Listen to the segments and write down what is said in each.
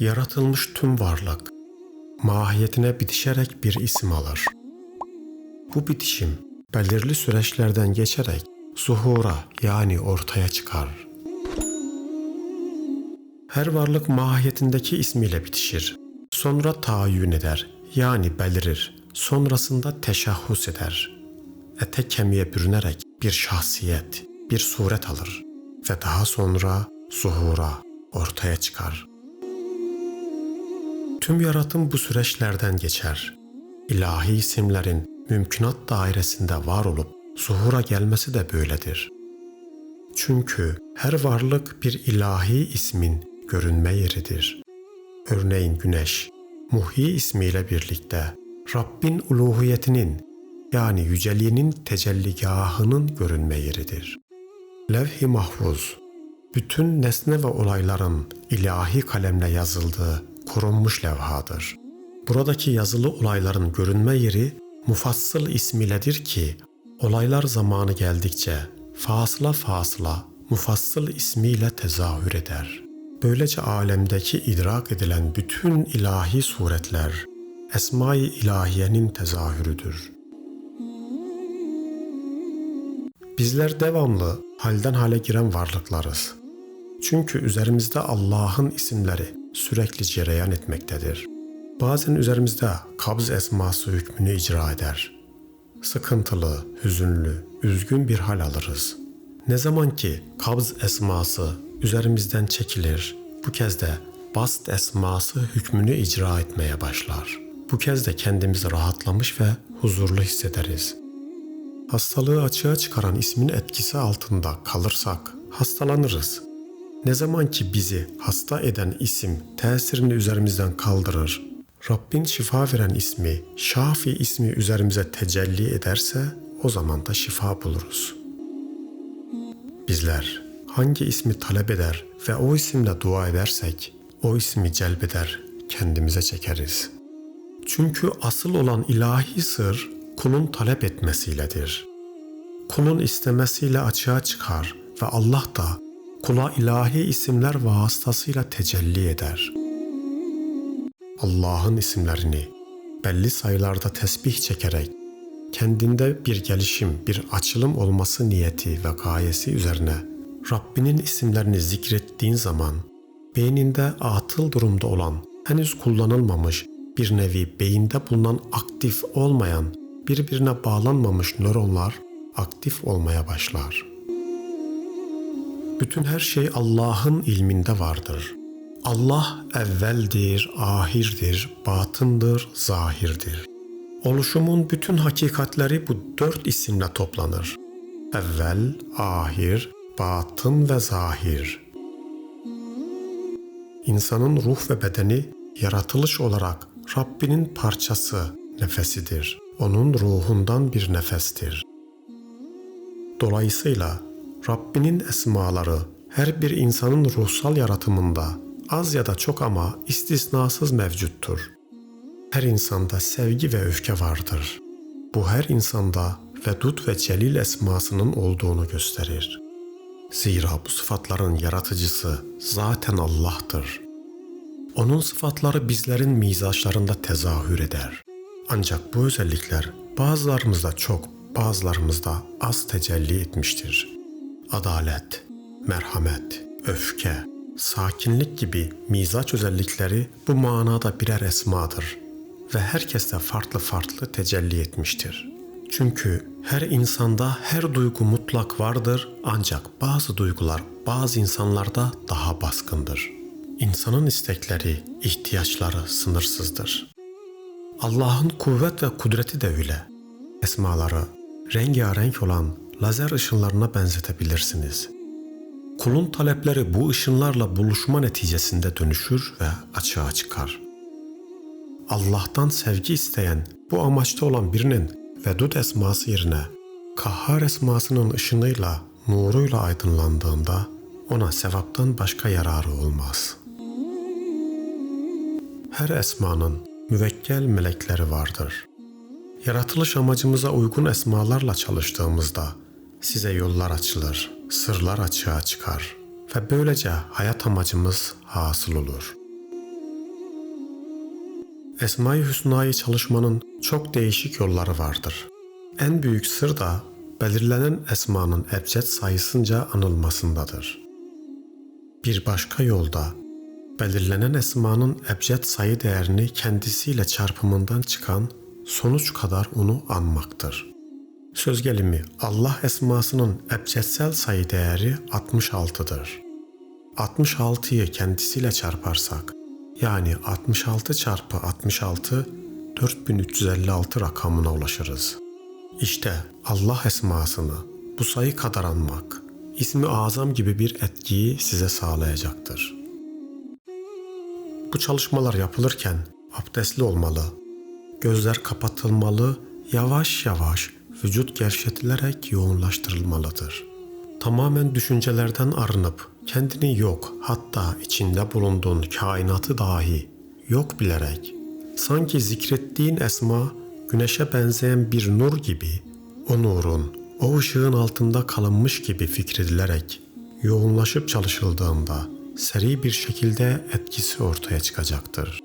yaratılmış tüm varlık mahiyetine bitişerek bir isim alır. Bu bitişim belirli süreçlerden geçerek zuhura yani ortaya çıkar. Her varlık mahiyetindeki ismiyle bitişir. Sonra tayin eder yani belirir. Sonrasında teşahhus eder. Ete kemiğe bürünerek bir şahsiyet, bir suret alır ve daha sonra zuhura ortaya çıkar. Tüm yaratım bu süreçlerden geçer. İlahi isimlerin mümkünat dairesinde var olup zuhura gelmesi de böyledir. Çünkü her varlık bir ilahi ismin görünme yeridir. Örneğin güneş, Muhyi ismiyle birlikte Rabbin uluhiyetinin yani yüceliğinin tecelligahının görünme yeridir. Levh-i mahfuz, bütün nesne ve olayların ilahi kalemle yazıldığı korunmuş levhadır. Buradaki yazılı olayların görünme yeri mufassıl ismiledir ki olaylar zamanı geldikçe fasıla fasıla mufassıl ismiyle tezahür eder. Böylece alemdeki idrak edilen bütün ilahi suretler Esma-i İlahiye'nin tezahürüdür. Bizler devamlı halden hale giren varlıklarız. Çünkü üzerimizde Allah'ın isimleri sürekli cereyan etmektedir. Bazen üzerimizde kabz esması hükmünü icra eder. Sıkıntılı, hüzünlü, üzgün bir hal alırız. Ne zaman ki kabz esması üzerimizden çekilir, bu kez de bast esması hükmünü icra etmeye başlar. Bu kez de kendimizi rahatlamış ve huzurlu hissederiz. Hastalığı açığa çıkaran ismin etkisi altında kalırsak hastalanırız. Ne zaman ki bizi hasta eden isim tesirini üzerimizden kaldırır, Rabbin şifa veren ismi, Şafi ismi üzerimize tecelli ederse o zaman da şifa buluruz. Bizler hangi ismi talep eder ve o isimle dua edersek o ismi celbeder, kendimize çekeriz. Çünkü asıl olan ilahi sır kulun talep etmesiyledir. Kulun istemesiyle açığa çıkar ve Allah da kula ilahi isimler vasıtasıyla tecelli eder. Allah'ın isimlerini belli sayılarda tesbih çekerek kendinde bir gelişim, bir açılım olması niyeti ve gayesi üzerine Rabbinin isimlerini zikrettiğin zaman beyninde atıl durumda olan, henüz kullanılmamış bir nevi beyinde bulunan aktif olmayan, birbirine bağlanmamış nöronlar aktif olmaya başlar. Bütün her şey Allah'ın ilminde vardır. Allah evveldir, ahirdir, batındır, zahirdir. Oluşumun bütün hakikatleri bu dört isimle toplanır. Evvel, ahir, batın ve zahir. İnsanın ruh ve bedeni yaratılış olarak Rabbinin parçası, nefesidir. Onun ruhundan bir nefestir. Dolayısıyla Rabbinin esmaları her bir insanın ruhsal yaratımında az ya da çok ama istisnasız mevcuttur. Her insanda sevgi ve öfke vardır. Bu her insanda Vedud ve Celil esmasının olduğunu gösterir. Zira bu sıfatların yaratıcısı zaten Allah'tır. Onun sıfatları bizlerin mizaçlarında tezahür eder. Ancak bu özellikler bazılarımızda çok, bazılarımızda az tecelli etmiştir. Adalet, merhamet, öfke, sakinlik gibi mizaç özellikleri bu manada birer esmadır ve herkeste farklı farklı tecelli etmiştir. Çünkü her insanda her duygu mutlak vardır ancak bazı duygular bazı insanlarda daha baskındır. İnsanın istekleri, ihtiyaçları sınırsızdır. Allah'ın kuvvet ve kudreti de öyle. Esmaları rengarenk olan lazer ışınlarına benzetebilirsiniz. Kulun talepleri bu ışınlarla buluşma neticesinde dönüşür ve açığa çıkar. Allah'tan sevgi isteyen bu amaçta olan birinin Vedud esması yerine Kahhar esmasının ışınıyla, nuruyla aydınlandığında ona sevaptan başka yararı olmaz. Her esmanın müvekkel melekleri vardır. Yaratılış amacımıza uygun esmalarla çalıştığımızda size yollar açılır, sırlar açığa çıkar ve böylece hayat amacımız hasıl olur. Esma-i Hüsna'yı çalışmanın çok değişik yolları vardır. En büyük sır da belirlenen esmanın ebced sayısınca anılmasındadır. Bir başka yolda belirlenen esmanın ebced sayı değerini kendisiyle çarpımından çıkan sonuç kadar onu anmaktır. Söz gelimi Allah esmasının ebcedsel sayı değeri 66'dır. 66'yı kendisiyle çarparsak yani 66 çarpı 66 4356 rakamına ulaşırız. İşte Allah esmasını bu sayı kadar anmak, ismi azam gibi bir etkiyi size sağlayacaktır. Bu çalışmalar yapılırken abdestli olmalı, gözler kapatılmalı, yavaş yavaş vücut gevşetilerek yoğunlaştırılmalıdır. Tamamen düşüncelerden arınıp kendini yok hatta içinde bulunduğun kainatı dahi yok bilerek sanki zikrettiğin esma güneşe benzeyen bir nur gibi o nurun o ışığın altında kalınmış gibi fikredilerek yoğunlaşıp çalışıldığında seri bir şekilde etkisi ortaya çıkacaktır.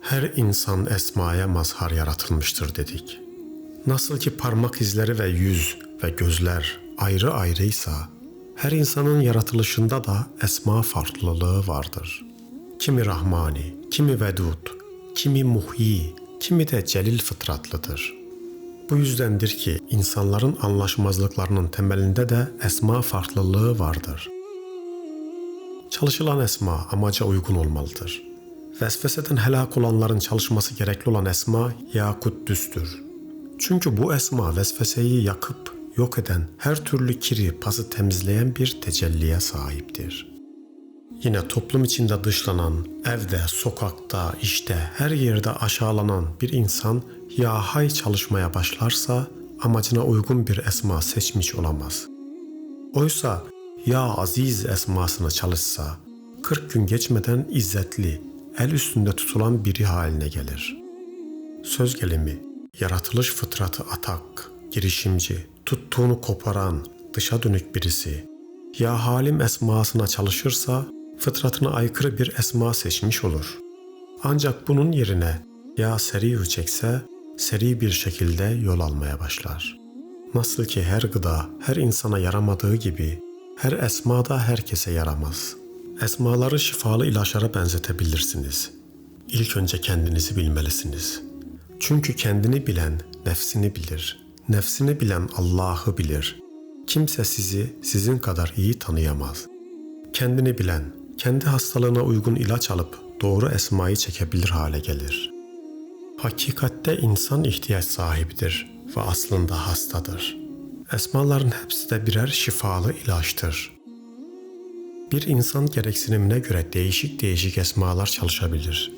Her insan esmaya mazhar yaratılmıştır dedik. Nasıl ki parmak izleri ve yüz ve gözler ayrı ayrıysa, her insanın yaratılışında da esma farklılığı vardır. Kimi Rahmani, kimi Vedud, kimi Muhyi, kimi de Celil fıtratlıdır. Bu yüzdendir ki insanların anlaşmazlıklarının temelinde de esma farklılığı vardır. Çalışılan esma amaca uygun olmalıdır. Vesveseden helak olanların çalışması gerekli olan esma ya Kuddüs'tür. Çünkü bu esma vesveseyi yakıp yok eden her türlü kiri pası temizleyen bir tecelliye sahiptir. Yine toplum içinde dışlanan, evde, sokakta, işte her yerde aşağılanan bir insan ya hay çalışmaya başlarsa amacına uygun bir esma seçmiş olamaz. Oysa ya aziz esmasını çalışsa 40 gün geçmeden izzetli, el üstünde tutulan biri haline gelir. Söz gelimi, yaratılış fıtratı atak, girişimci, tuttuğunu koparan, dışa dönük birisi ya halim esmasına çalışırsa fıtratına aykırı bir esma seçmiş olur. Ancak bunun yerine ya seri çekse seri bir şekilde yol almaya başlar. Nasıl ki her gıda her insana yaramadığı gibi her esma da herkese yaramaz. Esmaları şifalı ilaçlara benzetebilirsiniz. İlk önce kendinizi bilmelisiniz. Çünkü kendini bilen nefsini bilir. Nefsini bilen Allah'ı bilir. Kimse sizi sizin kadar iyi tanıyamaz. Kendini bilen, kendi hastalığına uygun ilaç alıp doğru esmayı çekebilir hale gelir. Hakikatte insan ihtiyaç sahibidir ve aslında hastadır. Esmaların hepsi de birer şifalı ilaçtır. Bir insan gereksinimine göre değişik değişik esmalar çalışabilir.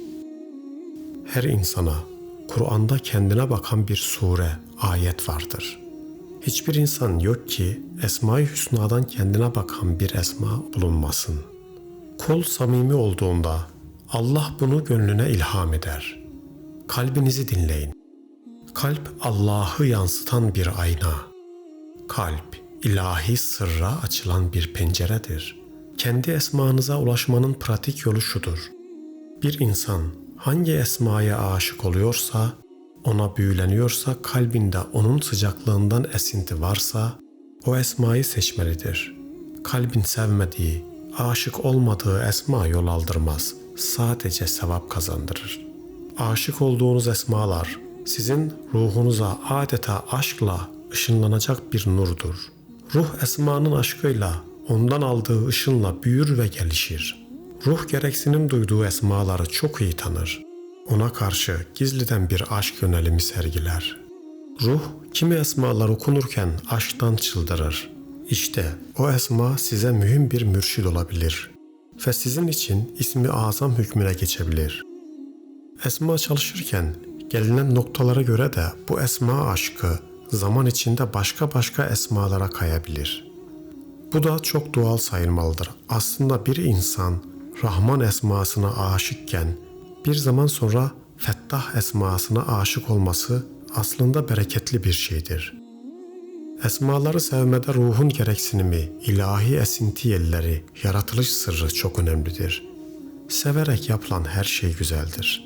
Her insana Kur'an'da kendine bakan bir sure, ayet vardır. Hiçbir insan yok ki Esma-i Hüsna'dan kendine bakan bir esma bulunmasın. Kul samimi olduğunda Allah bunu gönlüne ilham eder. Kalbinizi dinleyin. Kalp Allah'ı yansıtan bir ayna. Kalp ilahi sırra açılan bir penceredir. Kendi esmanıza ulaşmanın pratik yolu şudur. Bir insan hangi esmaya aşık oluyorsa, ona büyüleniyorsa kalbinde onun sıcaklığından esinti varsa o esmayı seçmelidir. Kalbin sevmediği, aşık olmadığı esma yol aldırmaz. Sadece sevap kazandırır. Aşık olduğunuz esmalar sizin ruhunuza adeta aşkla ışınlanacak bir nurdur. Ruh esmanın aşkıyla ondan aldığı ışınla büyür ve gelişir. Ruh gereksinim duyduğu esmaları çok iyi tanır. Ona karşı gizliden bir aşk yönelimi sergiler. Ruh kimi esmalar okunurken aşktan çıldırır. İşte o esma size mühim bir mürşid olabilir ve sizin için ismi azam hükmüne geçebilir. Esma çalışırken gelinen noktalara göre de bu esma aşkı zaman içinde başka başka esmalara kayabilir. Bu da çok doğal sayılmalıdır. Aslında bir insan Rahman esmasına aşıkken bir zaman sonra Fettah esmasına aşık olması aslında bereketli bir şeydir. Esmaları sevmede ruhun gereksinimi, ilahi esinti yerleri, yaratılış sırrı çok önemlidir. Severek yapılan her şey güzeldir.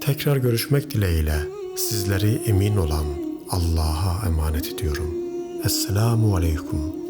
Tekrar görüşmek dileğiyle sizleri emin olan Allah'a emanet ediyorum. Esselamu Aleyküm